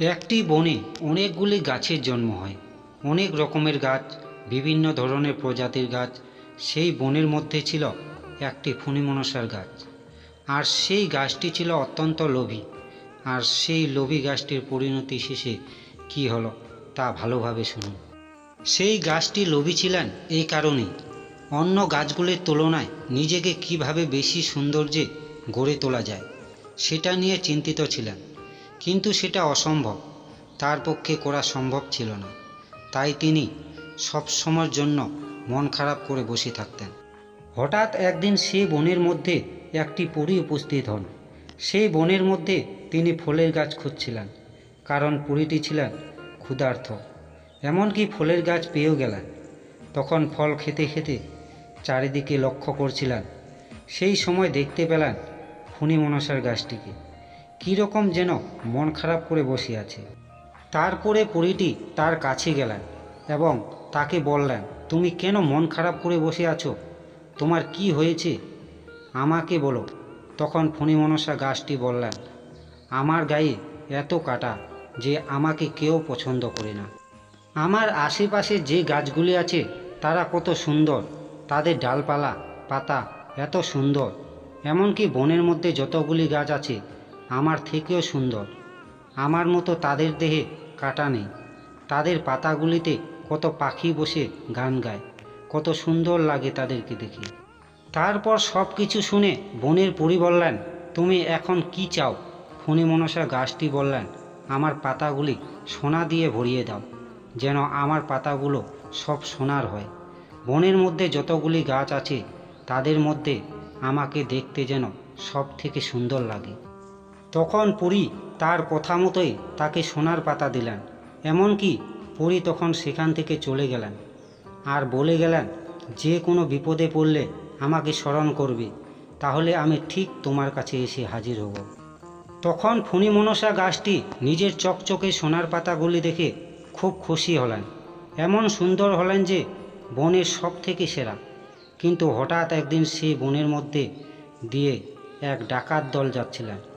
একটি বনে অনেকগুলি গাছের জন্ম হয়। অনেক রকমের গাছ, বিভিন্ন ধরনের প্রজাতির গাছ। সেই বনের মধ্যে ছিল একটি ফণিমনসার গাছ। আর সেই গাছটি ছিল অত্যন্ত লোভী। আর সেই লোভী গাছটির পরিণতি শেষে কি হলো তা ভালোভাবে শুনুন। সেই গাছটি লোভী ছিলেন এই কারণেই। অন্য গাছগুলির তুলনায় নিজেকে কীভাবে বেশি সৌন্দর্যে গড়ে তোলা যায়, সেটা নিয়ে চিন্তিত ছিলেন। কিন্তু সেটা অসম্ভব। তার পক্ষে করা সম্ভব ছিল না। তাই তিনি সব সময়ের জন্য মন খারাপ করে বসে থাকতেন। হঠাৎ একদিন সেই বনের মধ্যে একটি পরী উপস্থিত হন। সেই বনের মধ্যে তিনি ফলের গাছ খুঁজছিলেন, কারণ পুরীটি ছিলেন ক্ষুধার্থ এমনকি ফলের গাছ পেয়েও গেলেন। তখন ফল খেতে খেতে চারিদিকে লক্ষ্য করছিলেন। সেই সময় দেখতে পেলেন ফণি মনসার গাছটিকে। কীরকম যেন মন খারাপ করে বসে আছে। তারপরে পরীটি তার কাছে গেলেন এবং তাকে বললেন, তুমি কেন মন খারাপ করে বসে আছো? তোমার কি হয়েছে? আমাকে বলো। তখন ফণিমনসা গাছটি বললেন, আমার গায়ে এত কাটা যে আমাকে কেউ পছন্দ করে না। আমার আশেপাশে যে গাছগুলি আছে, তারা কত সুন্দর। তাদের ডালপালা, পাতা এত সুন্দর। এমনকি বনের মধ্যে যতগুলি গাছ আছে আমার থেকেও সুন্দর। আমার মতো তাদের দেহে কাটা নেই। তাদের পাতাগুলিতে কত পাখি বসে গান গায়, কত সুন্দর লাগে তাদেরকে দেখে। তারপর সব কিছু শুনে বনের পরি বললেন, তুমি এখন কি চাও? ফণি মনসা গাছটি বললেন, আমার পাতাগুলি সোনা দিয়ে ভরিয়ে দাও, যেন আমার পাতাগুলো সব সোনার হয়। বনের মধ্যে যতগুলি গাছ আছে, তাদের মধ্যে আমাকে দেখতে যেন সব থেকে সুন্দর লাগে। তখন পুরী তার কথা মতোই তাকে সোনার পাতা দিলেন। এমনকি পুরী তখন সেখান থেকে চলে গেলেন আর বলে গেলেন, যে কোনো বিপদে পড়লে আমাকে স্মরণ করবে, তাহলে আমি ঠিক তোমার কাছে এসে হাজির হব। তখন ফণি মনসা গাছটি নিজের চকচকে সোনার পাতাগুলি দেখে খুব খুশি হলেন। এমন সুন্দর হলেন যে বনের সব থেকে সেরা। কিন্তু হঠাৎ একদিন সেই বনের মধ্যে দিয়ে এক ডাকাত দল যাচ্ছিলেন।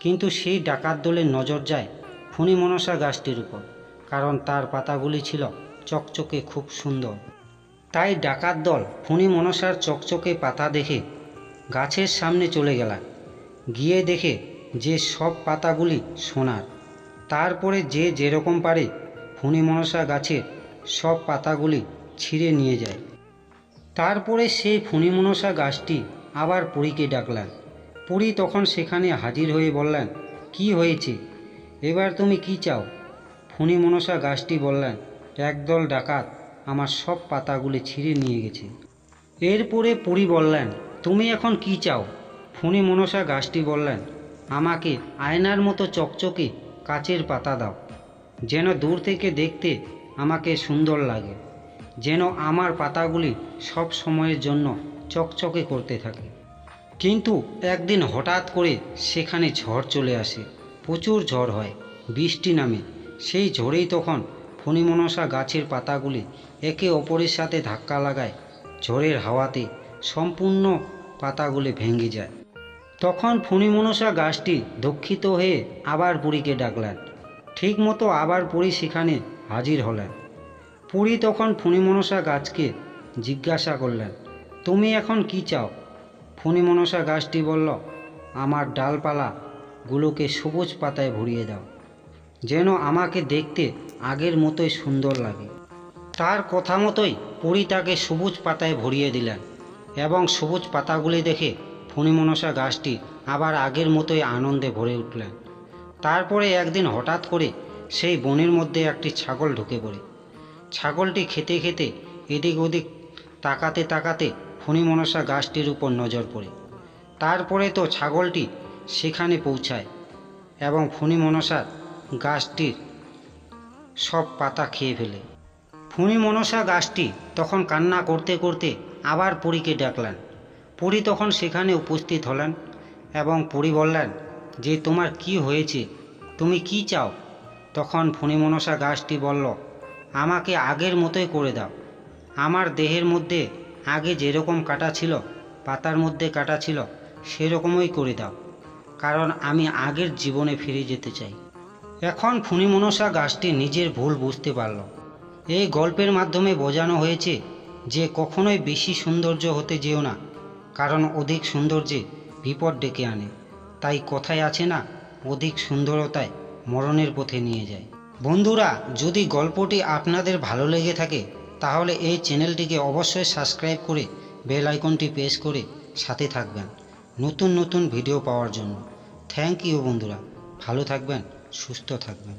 কিন্তু সেই ডাকাত দলের নজর যায় ফণি মনসা গাছটির উপর, কারণ তার পাতাগুলি ছিল চকচকে খুব সুন্দর। তাই ডাকাত দল ফণি মনসার চকচকে পাতা দেখে গাছের সামনে চলে গেলেন গিয়ে দেখে যে সব পাতাগুলি সোনার। তারপরে যে যেরকম পারে ফণি মনসা গাছের সব পাতাগুলি ছিঁড়ে নিয়ে যায়। তারপরে সেই ফণি মনসা গাছটি আবার পুরীকে ডাকলেন। পুরী তখন সেখানে হাজির হয়ে বললেন, কি হয়েছে? এবার তুমি কি চাও? ফণি মনসা গাছটি বললেন, একদল ডাকাত আমার সব পাতাগুলি ছিঁড়ে নিয়ে গেছে। এরপরে পুরী বললেন, তুমি এখন কি চাও? ফণি মনসা গাছটি বললেন, আমাকে আয়নার মতো চকচকে কাচের পাতা দাও, যেন দূর থেকে দেখতে আমাকে সুন্দর লাগে, যেন আমার পাতাগুলি সব সময়ের জন্য চকচকে করতে থাকে। কিন্তু একদিন হঠাৎ করে সেখানে ঝড় চলে আসে। প্রচুর ঝড় হয়, বৃষ্টি নামে। সেই ঝড়েই তখন ফণিমনসা গাছের পাতাগুলি একে অপরের সাথে ধাক্কা লাগায়। ঝড়ের হাওয়াতে সম্পূর্ণ পাতাগুলি ভেঙে যায়। তখন ফণিমনসা গাছটি দুঃখিত হয়ে আবার পুরীকে ডাকলেন। ঠিক মতো আবার পুরী সেখানে হাজির হলেন। পুরী তখন ফণিমনসা গাছকে জিজ্ঞাসা করলেন, তুমি এখন কি চাও? ফণিমনসা গাছটি বলল, আমার ডালপালাগুলোকে সবুজ পাতায় ভরিয়ে দাও, যেন আমাকে দেখতে আগের মতোই সুন্দর লাগে। তার কথা মতোই পুরী তাকে সবুজ পাতায় ভরিয়ে দিলেন এবং সবুজ পাতাগুলি দেখে ফণিমনসা গাছটি আবার আগের মতোই আনন্দে ভরে উঠলেন। তারপরে একদিন হঠাৎ করে সেই বনের মধ্যে একটি ছাগল ঢুকে পড়ে। ছাগলটি খেতে খেতে এদিক ওদিক তাকাতে তাকাতে ফণিমনসা গাছটির উপর নজর পড়ে। তারপরে তো ছাগলটি সেখানে পৌঁছায় এবং ফণিমনসার গাছটির সব পাতা খেয়ে ফেলে। ফণিমনসা গাছটি তখন কান্না করতে করতে আবার পুরীকে ডাকলেন। পুরী তখন সেখানে উপস্থিত হলেন এবং পুরী বললেন, যে তোমার কি হয়েছে? তুমি কি চাও? তখন ফণিমনসা গাছটি বলল, আমাকে আগের মতোই করে দাও। আমার দেহের মধ্যে আগে যেরকম কাটা ছিল, পাতার মধ্যে কাটা ছিল, সেরকমই করে দাও। কারণ আমি আগের জীবনে ফিরে যেতে চাই। এখন ফুনিমনসা গাছটি নিজের ভুল বুঝতে পারল। এই গল্পের মাধ্যমে বোঝানো হয়েছে যে কখনোই বেশি সৌন্দর্য হতে যেও না, কারণ অধিক সৌন্দর্যে বিপদ ডেকে আনে। তাই কথায় আছে না, অধিক সুন্দরতায় মরণের পথে নিয়ে যায়। বন্ধুরা, যদি গল্পটি আপনাদের ভালো লেগে থাকে তাহলে এই চ্যানেলটিকে অবশ্যই সাবস্ক্রাইব করে বেল আইকনটি প্রেস করে সাথে থাকবেন। নতুন নতুন ভিডিও পাওয়ার জন্য। থ্যাংক ইউ বন্ধুরা। ভালো থাকবেন, সুস্থ থাকবেন।